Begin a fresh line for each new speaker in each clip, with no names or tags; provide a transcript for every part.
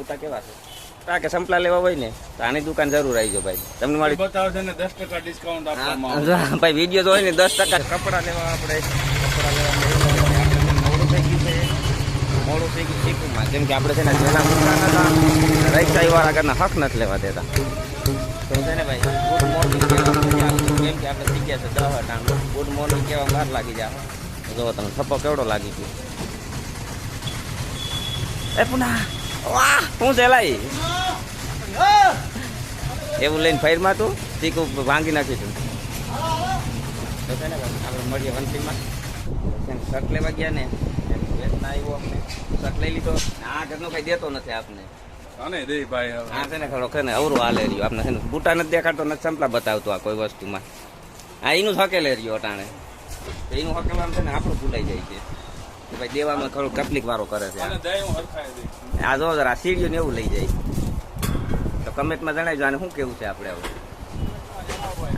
બુટા કેવા છે? કે સંપલા લેવા હોય ને તો આની દુકાન જરૂર આવી જાઓ ભાઈ. તમને મારી
બતાવજો છે ને દસ ટકા ડિસ્કાઉન્ટ આપવામાં
ભાઈ વીડિયો તો હોય ને દસ ટકા કપડા લેવા આપણે કપડા લેવા મોડું થઈ ગયું છે. મોડું થઈ ગયું શીખુમાં કેમ કે આપણે છે ને જેના મુકાન હતા રૈસાઈ વાળા ઘરના હક નથી લેવા દેતા. તો છે ને ભાઈ ગુડ મોર્નિંગ કેમ કે આપણે ગયા છે દવા ટાણ ગુડ મોર્નિંગ કેવા વાર લાગી જાય જો તમને થપ્પો કેવડો લાગી ગયો. એ પુના વાહ શું છે લાઈ? એવું લઈને ફાયરમાં તું? ચીકુ ભાંગી નાખીશું છું ને આપણે મળીએ વંશીમાં શર્ટ લેવા ગયા ને આવ્યો અમને. શર્ટ લઈ લીધો. આ ઘરનો કઈ દેતો નથી આપને.
અને દે ભાઈ.
આ છે ને ને અવરું હાલે રહ્યો. આપણે છે ને બૂટા નથી દેખાડતો નથી સંપલા બતાવતો આ કોઈ વસ્તુમાં. આ એનું હકેલે રહ્યો અટાણે. એનું હકેલવાનું છે ને આપણું ભૂલાઈ જાય છે. ભાઈ દેવામાં થોડું તકલીફ વાળો કરે છે. આ જો જરા સીડીઓ ને એવું લઈ જાય. તો કમેન્ટમાં જણાવજો આને શું કેવું છે આપણે હવે.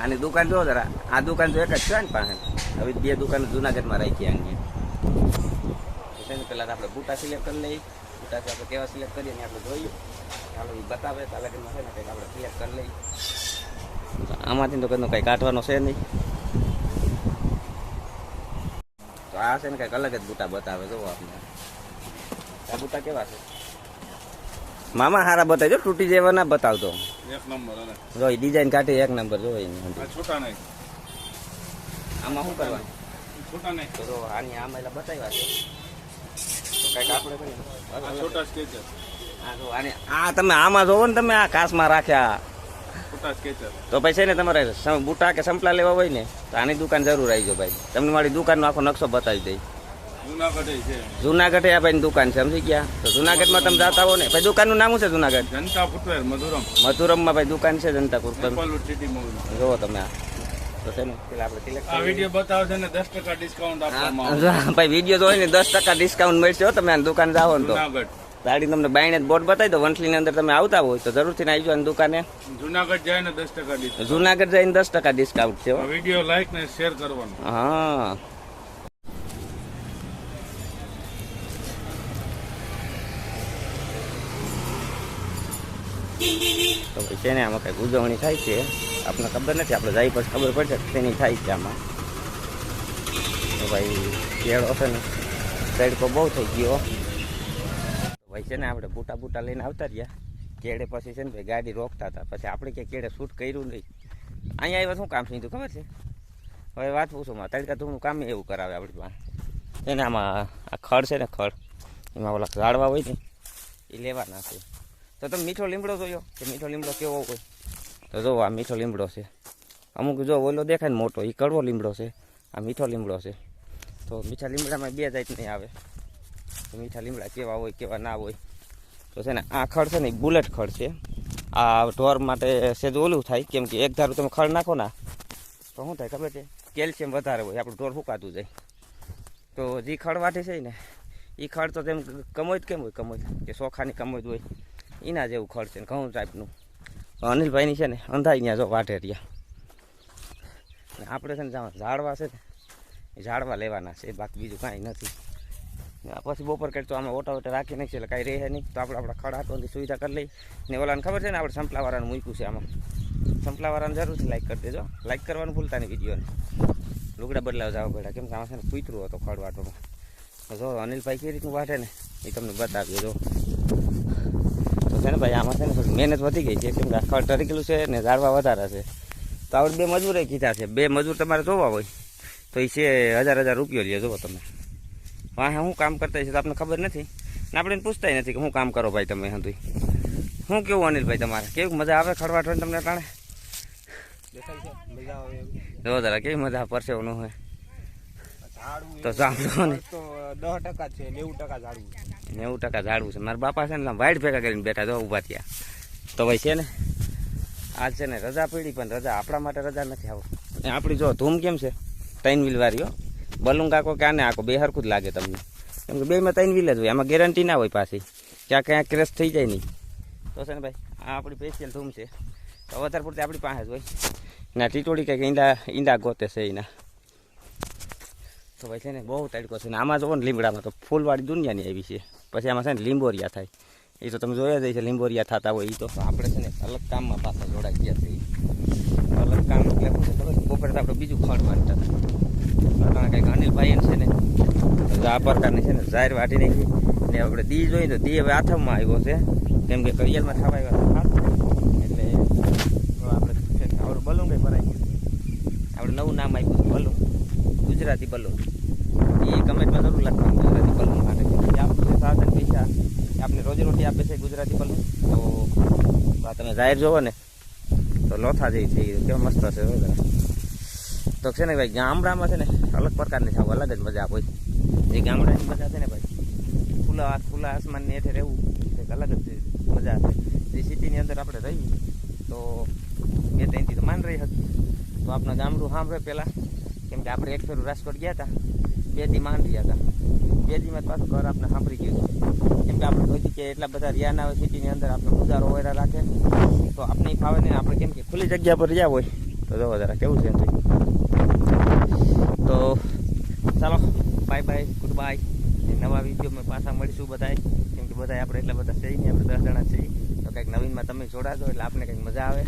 આની દુકાન જો જરા આ દુકાન તો એક જ છે ને પાસે. હવે બે દુકાન જુનાગઢમાં રાખી આની પહેલાં આપણે બૂટા સિલેક્ટ કરી લઈએ. બૂટા આપણે કેવા સિલેક્ટ કરીએ ને આપણે જોઈએ. ચાલો એ બતાવે તો લગનમાં છે ને કંઈક આપણે સિલેક્ટ કરી લઈએ. આમાંથી તો કંઈ કંઈ કાઢવાનો છે નહીં. તો આ છે ને કંઈક અલગ જ બૂટા બતાવે જો આપણે આ બૂટા કેવા છે? મામા હારા બતાવજો તૂટી જેવા ના બતાવતો
એક નંબર
જો ડિઝાઇન કાઢી એક નંબર જો એની
છૂટા નહીં.
આમાં શું કરવાનું?
છોટા નહીં.
તો જો આની આમાં એટલે બતાવ્યા છે. તો કંઈક આપણે
આ છોટા સ્કેચર
આ જો આને આ તમે આમાં જોવો ને તમે આ કાસમાં રાખ્યા. તો પછી છે ને તમારે બુટા કે સંપલા લેવા હોય ને તો આની દુકાન જરૂર આવી ભાઈ. તમને મારી દુકાનનો આખો નકશો બતાવી દઈ
જુનાગઢ
આ દુકાન છે સમજી ગયા? તો જુનાગઢમાં તમે જાતા હો ને ભાઈ દુકાનનું નામ છે જુનાગઢ?
જનતા ફૂટવેર મધુરમ.
માં ભાઈ દુકાન છે
જનતા મોલ
જોવો તમે આ. ભાઈ વીડિયો તો હોય ને દસ ટકા ડિસ્કાઉન્ટ મળશે તમે દુકાન જાઓ ને તો. ગાડી તમને બાઈને બોર્ડ બતાવી દો. વંથલીની અંદર તમે આવતા હોય તો જરૂરથી આવી જાઓ દુકાને.
જુનાગઢ જાય ને દસ ટકા ડિસ્કાઉન્ટ
જુનાગઢ જઈને દસ ટકા ડિસ્કાઉન્ટ છે
વીડિયો લાઈક ને શેર કરવાનો.
હા. તો ભાઈ છે ને આમાં કંઈક ઉજવણી થાય છે. આપણને ખબર નથી આપણે જાય પછી ખબર પડશે તેની થાય છે આમાં. તો ભાઈ કેળો છે ને તડકો બહુ થઈ ગયો. ભાઈ છે ને આપણે બૂટા બૂટા લઈને આવતા રહ્યા. કેળે પછી છે ને ભાઈ ગાડી રોકતા હતા. પછી આપણે ક્યાં કેળે શૂટ કર્યું નહીં. અહીંયા આવ્યા શું કામ સીધું ખબર છે? હવે વાત પૂછું માં તડકા ધૂળનું કામ એવું કરાવે આપણી પાસે. એને આમાં આ ખડ છે ને ખડ, એમાં ઓલા ગાળવા હોય ને, એ લેવાના છે તો તમે મીઠો લીમડો જોયો? કે મીઠો લીમડો કેવો હોય? તો જો આ મીઠો લીમડો છે. અમુક જો ઓલો દેખાય ને મોટો એ કડવો લીમડો છે. આ મીઠો લીમડો છે. તો મીઠા લીમડામાં બે જાતની આવે. મીઠા લીમડા કેવા હોય, કેવા ના હોય. તો છે ને, આ ખડ છે ને બુલેટ ખડ છે. આ ઢોર માટે સેજ ઓલું થાય, કેમ કે એક ધારું તમે ખડ નાખો ના, તો શું થાય ખબર છે? કેલ્શિયમ વધારે હોય, આપણું ઢોર ફૂંકાતું જાય. તો જે ખડવાટી છે ને એ ખડ તો તેમ કમોજ કેમ હોય કમોજ કે સોખાની કમોજ હોય. એના જેવું ખડ છે ને, ઘઉં ટાઈપનું. અનિલભાઈની છે ને, અંધાઈ ત્યાં જો વાટે રહ્યા. આપણે છે ને ઝાડવા છે ને ઝાડવા લેવાના છે બાકી બીજું કાંઈ નથી. પછી બપોર કરી તો અમે ઓટા ઓટા રાખી નાખીએ એટલે કાંઈ રહે નહીં. તો આપણે આપણા ખડાટોની સુવિધા કરી લઈ ને ઓલાને ખબર છે ને, આપણે સંપલાવાળાનું મૂક્યું છે આમાં. સંપલાવાળાને જરૂરથી લાઈક કરી દેજો. લાઈક કરવાનું ભૂલતા નહીં વિડીયોને. લુગડા બદલાવ જવા પડ્યા. કેમ કે આમાં છે ને કૂતરું હતો ખડવાટોમાં તો જો, અનિલભાઈ કેવી રીતનું વાટે ને, એ તમને બતાવીએ, જો. તો છે ને ભાઈ, આમાં છે ને મહેનત વધી ગઈ છે. કેમ કે ખડ ટરીકેલું છે ને ઝાડવા વધારે છે. તો આપણે બે મજૂરે કીધા છે. બે મજૂર તમારે જોવા હોય. તો એ છે હજાર હજાર રૂપિયો લે જોવો તમે. વાહ હું કામ કરતા છે તો આપણને ખબર નથી. ને આપણે પૂછતાય નથી કે હું કામ કરો ભાઈ તમે હતું શું કેવું અનિલભાઈ તમારે? કેવી મજા આવે ખડવાટો તમને ટાણે જો જરા કેવી મજા પરસે નું હોય. તો સાંભળો ને.
દસ ટકા છે નેવું ટકા ઝાડવું
નેવું ટકા ઝાડવું છે. મારા બાપા છે ને વાઈટ ભેગા કરીને બેઠા જો ઊભા થયા. તો ભાઈ છે ને, આજ છે ને રજા પડી, પણ રજા આપણા માટે રજા નથી આવો. આપણી જો ધૂમ કેમ છે? ત્રણ વ્હીલ વાળી હો બલુંગ આખો કે આને આખો બે હરખું જ લાગે તમને. કેમ કે બેમાં ત્રણ વ્હીલ જ હોય, આમાં ગેરંટી ના હોય પાછી. ક્યાં ક્યાં ક્રેશ થઈ જાય નહીં. તો છે ને ભાઈ, આ આપણી સ્પેશિયલ ધૂમ છે. તો વધારે પૂરતી આપણી પાસે જ હોય. ના, ટીટોળી કંઈક ઈંડા ઈંડા ગોતે છે એના. તો ભાઈ છે ને બહુ તડકો છે ને આમાં જોવો ને લીમડામાં તો ફૂલવાળી દુનિયાની આવી છે. પછી આમાં છે ને લીંબોરિયા થાય. એ તો તમે જોયા જ છે લીંબોરિયા થતા હોય એ તો. આપણે છે ને અલગ કામમાં પાછા જોડાઈ ગયા છે. અલગ કામ એટલે બપોરે તો આપણે બીજું ખડ વાંચતા હતા. કંઈક અનિલભાઈ છે ને આ પ્રકારની છે ને જાહેર વાટી નાખી. ને આપણે દી જોઈએ તો દી હવે આથમમાં આવ્યો છે. કેમ કે કરિયલમાં થવા આવ્યા એટલે આપણે આપણે છે બલૂન કંઈ ભરાઈ ગયું આપણે નવું નામ આપ્યું છે, બલૂન. ગુજરાતી બલૂન. એ કમેન્ટમાં જરૂર લખવાનું, ગુજરાતી બલૂન માટે. કે આપણું જે સાધન પૈસા આપણે રોજીરોટી આપે છે ગુજરાતી બલૂન. તો તમે જાહેર જોવો ને, તો લોથા જેવી થઈ ગયું કેવા મસ્ત હો જરા. તો છે ને ભાઈ, ગામડામાં છે ને અલગ પ્રકારની સાવ અલગ જ મજા હોય. જે ગામડાની મજા છે ને ભાઈ, ખુલ્લા હાથ, ખુલ્લા આસમાનની હેઠે રહેવું કંઈક અલગ જ મજા છે. જે સિટીની અંદર આપણે રહીએ, તો બે ત્રણથી તો માન રહી હતી. તો આપણા ગામડું સાંભળે પહેલાં, કેમ કે આપણે એક ફેરું રાજકોટ ગયા હતા બે દી માંડ રહ્યા હતા બે દીમાં પાછું ઘર આપણે સાંભળી ગયું કેમ કે આપણે કોઈ કે એટલા બધા રહ્યા ના હોય, સિટીની અંદર આપણે ગુજારો ઓયરા રાખે. તો આપણે ફાવે ને આપણે કેમ કે ખુલ્લી જગ્યા પર રહ્યા હોય. તો જો જરા કેવું છે તો ચાલો બાય બાય ગુડ બાય નવા વિડીયોમાં પાછા મળીશું બધાય. કેમ કે બધા આપણે એટલા બધા છે નહીં, આપણે દસ જણા છીએ. તો કંઈક નવીનમાં તમે જોડાજો એટલે આપણે કંઈક મજા આવે.